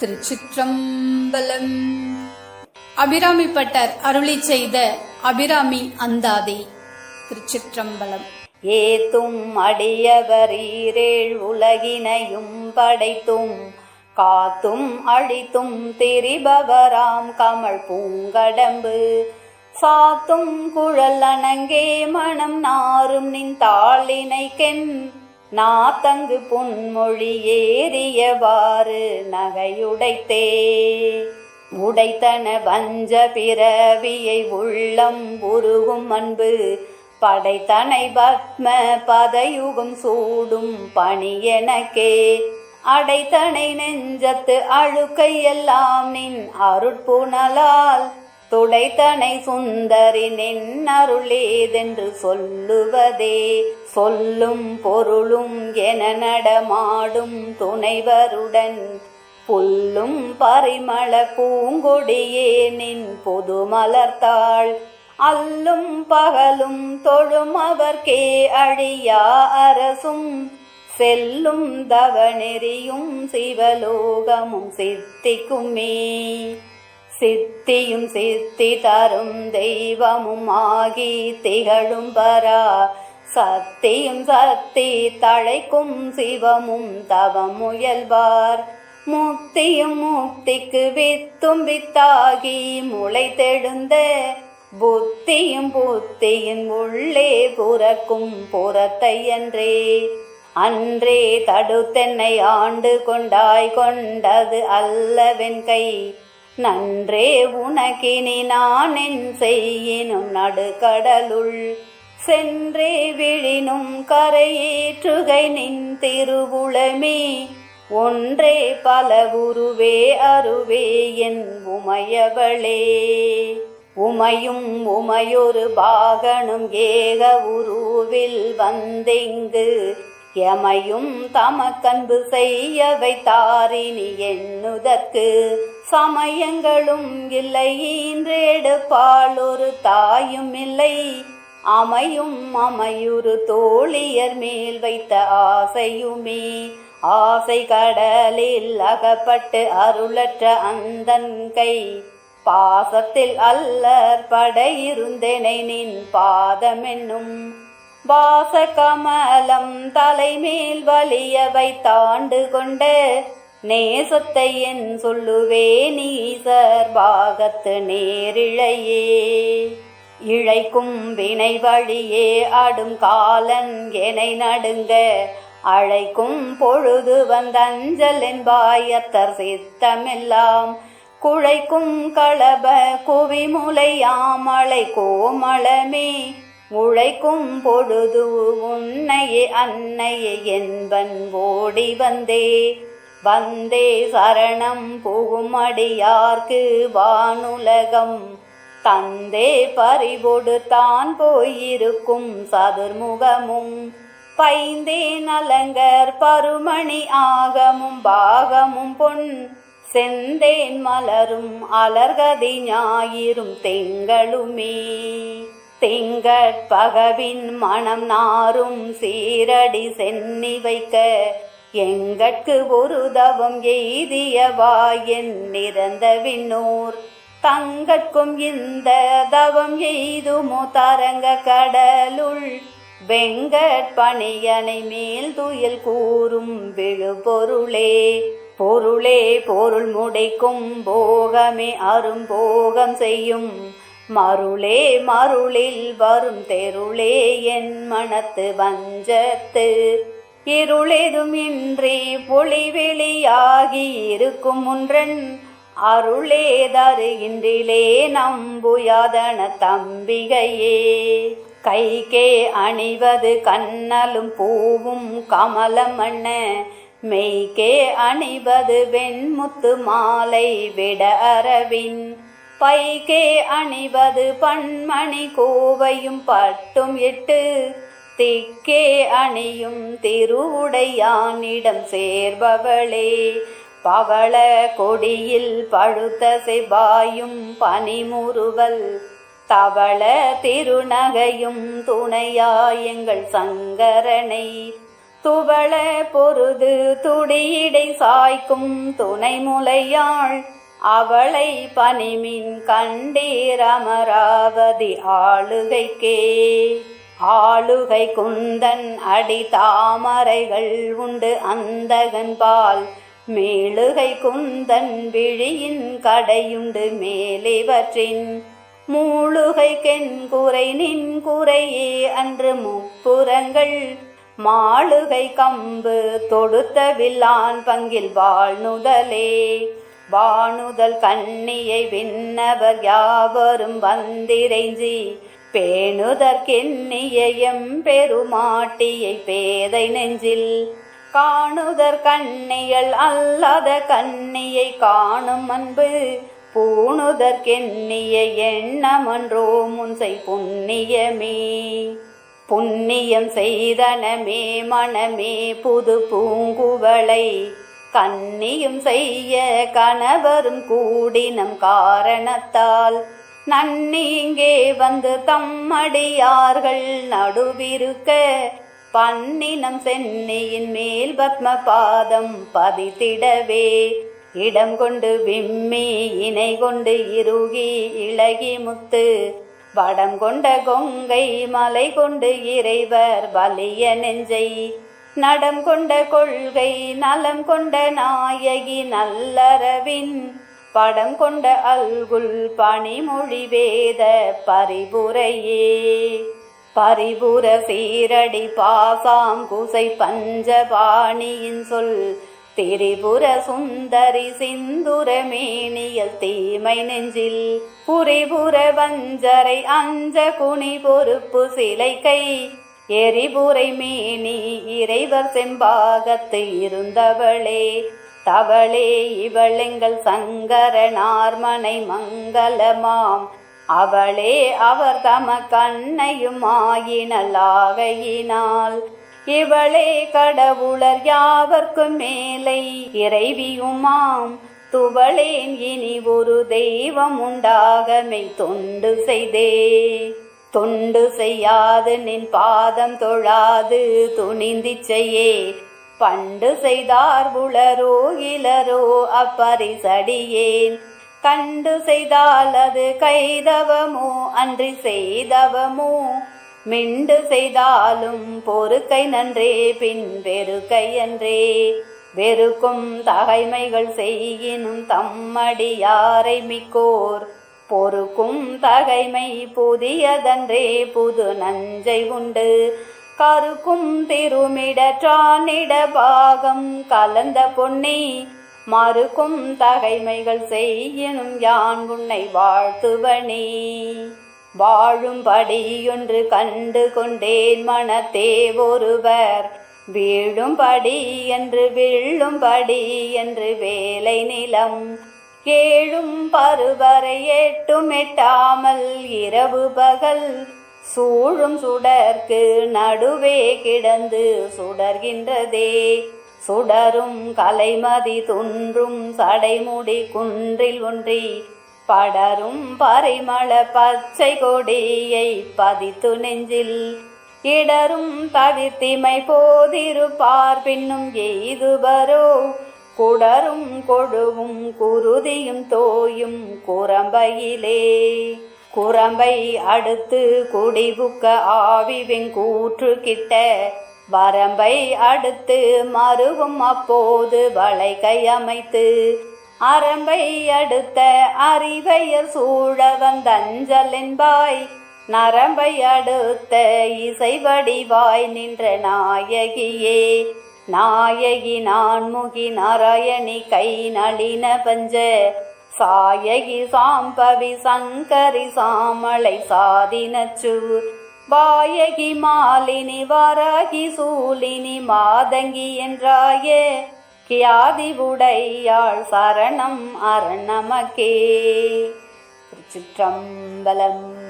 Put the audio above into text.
திருச்சிற்றம்பலம். Abirami butter அருளி செய்த அபிராமி அந்தாதி. திருச்சிற்றம்பலம். ஏத்தும் அடியவரீரேழ் உலகினையும் படைத்தும் காத்தும் அழித்தும் திரிபவராம் கமல் பூங்கடம்பு. சாத்தும் குழல் அணங்கே மனம் நாரும் நின் தாளினைக்கென். நாத்தங்கு புன்மொழி ஏறியவாறு நகையுடைத்தே. உடைத்தன வஞ்ச பிறவியை உள்ளம் உருகும் அன்பு. படைத்தனை பத்ம பதயுகம் சூடும் பணி எனக்கே. அடைத்தனை நெஞ்சத்து அழுக்கை எல்லாம் நின் அருட்புணலால். துடைத்தனை சுந்தரி நின்னருளேதென்று சொல்லுவதே சொல்லும் பொருளும் என நடமாடும் துணைவருடன் புல்லும் பரிமள பூங்கொடியே நின் பொது மலர்த்தாள் அல்லும் பகலும் தொழும் அவர்க்கே அழியா அரசும் செல்லும் தவநெறியும் சிவலோகமும் சித்திக்குமே சித்தியும் சித்தி தரும் தெய்வமும் ஆகி திகழும் பரா சத்தியும் சத்தி தழைக்கும் சிவமும் தவம் முயல்வார் முக்தியும் முக்திக்கு வித்தும் வித்தாகி முளை தெழுந்த புத்தியும் புத்தியின் உள்ளே புறக்கும் புறத்தை என்றே அன்றே தடுத்தென்னை ஆண்டு கொண்டாய் கொண்டது அல்லவென் கை. நன்றே உனக்கினி நான் என் செய்யினும் நடுக்கடலுள். சென்றே விழினும் கரையேற்றுகை நின் திருவுளமே. ஒன்றே பல உருவே அருவே என் உமையவளே. உமையும் உமையொரு பாகனும் ஏக உருவில் வந்தெங்கு எமையும் தமக்கன்பு செய்ய வைத்தாரினி எண்ணுதற்கு. சமயங்களும் இல்லை இன்றேடுப்பால் ஒரு தாயும் இல்லை. அமையும் அமையுறு தோழியர் மேல் வைத்த ஆசையுமே. ஆசை கடலில் அகப்பட்டு அருளற்ற அந்தன் கை. பாசத்தில் அல்லற் படையிருந்தெனை நின் பாதமென்னும் வாசகமலம் தலைமேல் வலியவை தாண்டு கொண்ட நேசத்தை என் சொல்லுவே நீசர் பாகத்து நேரிழையே. இழைக்கும் வினை வழியே ஆடும் காலன் எனை நடுங்க அழைக்கும் பொழுது வந்தஞ்சல் பாயத்தர் சித்தமெல்லாம். குழைக்கும் களப குவிமுலையாமலை கோமளமே உழைக்கும் பொழுது உன்னையே அன்னையே என்பன் ஓடி வந்தே. வந்தே சரணம் புகுமடியார்க்கு வானுலகம். தந்தே பறிவொடு தான் போயிருக்கும் சதுர்முகமும். பைந்தே நலங்கர் பருமணி ஆகமும் பாகமும் பொன். செந்தேன் மலரும் அலர்கதி ஞாயிறும் தெங்களுமே. திங்கட்பகவின் மனம் நாரும் சீரடி சென்னி வைக்க எங்கட்கு ஒரு தவம் எய்தியவா என் நிறந்த விண்ணூர். தங்கட்கும் இந்த தவம் எய்துமோ தரங்க கடலுள். வெங்கட் பணியனை மேல் துயில் கூறும் விழுபொருளே பொருளே பொருள் முடைக்கும் போகமே அரும்போகம் செய்யும் மருளே மருளில் வரும் தெருளே என் மனத்து வஞ்சத்து. இருளெதும் இன்றி பொழிவெளியாகி இருக்கும் ஒன்றன் அருளே தருகின்றிலே நம்புயாதன தம்பிகையே. கைக்கே அணிவது கண்ணலும் பூவும் கமலமண்ண மெய்கே மெய்க்கே அணிவது வெண்முத்து மாலை விட அரவின் பைக்கே அணிவது பன்மணி கோவையும் பட்டும் இட்டு திக்கே அணியும் திருவுடையானிடம் சேர்பவளே. பவள கொடியில் பழுத்த செவ்வாயும் பனிமுறுவல். தவள திருநகையும் துணையாயங்கள் சங்கரனை. துவள பொருது துடியிடை சாய்க்கும் துணை முலையாள் அவளை பனிமின் கண்டீர் அமராவதி ஆளுகைக்கே. ஆளுகை குந்தன் அடி தாமரைகள் உண்டு அந்தகன் பால். மேலுகை குந்தன் விழியின் கடையுண்டு மேலிவற்றின். மூழுகை கென்குறை நின் குறையே அன்று முப்புறங்கள். மாளுகை கம்பு தொடுத்த வில்லான் பங்கில் வாழ்நுதலே வானுதல் கண்ணியை விண்ணவர் யாவரும் வந்திரைஞ்சி பேணுதற்கெண்ணிய எம்பெருமாட்டியை பேதை நெஞ்சில். காணுதற் கண்ணியல் அல்லாத கண்ணியை காணும் அன்பு பூணுதற்கெண்ணிய எண்ணமன்றோ முன்சை புண்ணியமே. புண்ணியம் செய்தனமே மனமே புது பூங்குவளை கன்னியும் செய்ய கணவரும் கூடினம் காரணத்தால் நன்னீங்கே வந்து தம்மடியார்கள் நடுவிருக்க பன்னினம் சென்னியின் மேல் பத்ம பாதம் பதித்திடவே. இடம் கொண்டு விம்மி இணை கொண்டு இறுகி இளகி முத்து வடம் கொண்ட கொங்கை மலை கொண்டு இறைவர் வலிய நெஞ்சை நடம் கொண்ட கொள்கை நலம் கொண்ட நாயகி நல்லறவின் படம் கொண்ட அல்குல் பணிமொழி வேத பரிபுரையே. பரிபுர சீரடி பாசாம் குசை பஞ்சபாணியின் சொல் திரிபுர சுந்தரி சிந்துர மேனியல் தீமை நெஞ்சில் புரிபுர வஞ்சரை அஞ்ச குனி பொறுப்பு சிலை கை எரிபுரை மேனி இறைவர் செம்பாகத்து இருந்தவளே தவளே இவளெங்கள் சங்கரனார்மனை மங்களமாம். அவளே அவர் தம கண்ணையும் ஆயினலாகையினால் இவளே கடவுளர் யாவர்க்கும் மேலை இறைவியுமாம். துவளேன் இனி ஒரு தெய்வம் உண்டாகமை தொண்டு செய்தே. தொண்டு செய்யாது நின் பாதம் தொழாது துணிந்திச்சையே. பண்டு செய்தார் உளரோ இளரோ அப்பரிசடியேன். கண்டு செய்தால் அது கைதவமோ அன்றி செய்தவமோ. மிண்டு செய்தாலும் பொறுக்கை நன்றே பின் வெறுக்கை அன்றே. வெறுக்கும் தகைமைகள் செய்யினும் தம்மடியாரை மிக்கோர். பொறுக்கும் தகைமை புதியதன்றே புது நஞ்சை உண்டு. கருக்கும் திருமிடற்றானிட பாகம் கலந்த பொன்னி. மறுக்கும் தகைமைகள் செய்யினும் யான் உன்னை வாழ்த்துவனே. வாழும்படியொன்று கண்டு கொண்டேன் மனத்தே ஒருவர். வீழும்படி என்று விழும்படி என்று வேலை நிலம். ஏழும் பருவரை எட்டும் எட்டாமல் இரவு பகல் சூழும் சுடர்க்கு நடுவே கிடந்து சுடர்கின்றதே. சுடரும் கலைமதி துன்றும் சடைமுடி குன்றில் ஒன்றி படரும் பரிமள பச்சை கொடியை பதித்து நெஞ்சில் இடரும் தவிர்த்திமை போதிருப்பார். பின்னும் எய்துபரோ குடரும் கொழுவும் குருதியும் தோயும் குரம்பையிலே. குரம்பை அடுத்து குடிபுக்க ஆவி வெங்கூற்று கிட்ட வரம்பை அடுத்து மருகும் அப்போது வளை கையமைத்து அரம்பை அடுத்த அறிவையர் சூழ வந்தஞ்சல் நரம்பை அடுத்த இசை வடிவாய் நின்ற நாயகியே. நாயகி நான்முகி நாராயணி கை நளின பஞ்ச சாயகி சாம்பவி சங்கரி சாமளை சாதினச்சு. வாயகி மாலினி வாராகி சூலினி மாதங்கி என்றாயே கியாதி உடையாள் சரணம் அரணமக்கே. திருச்சிற்றம்பலம்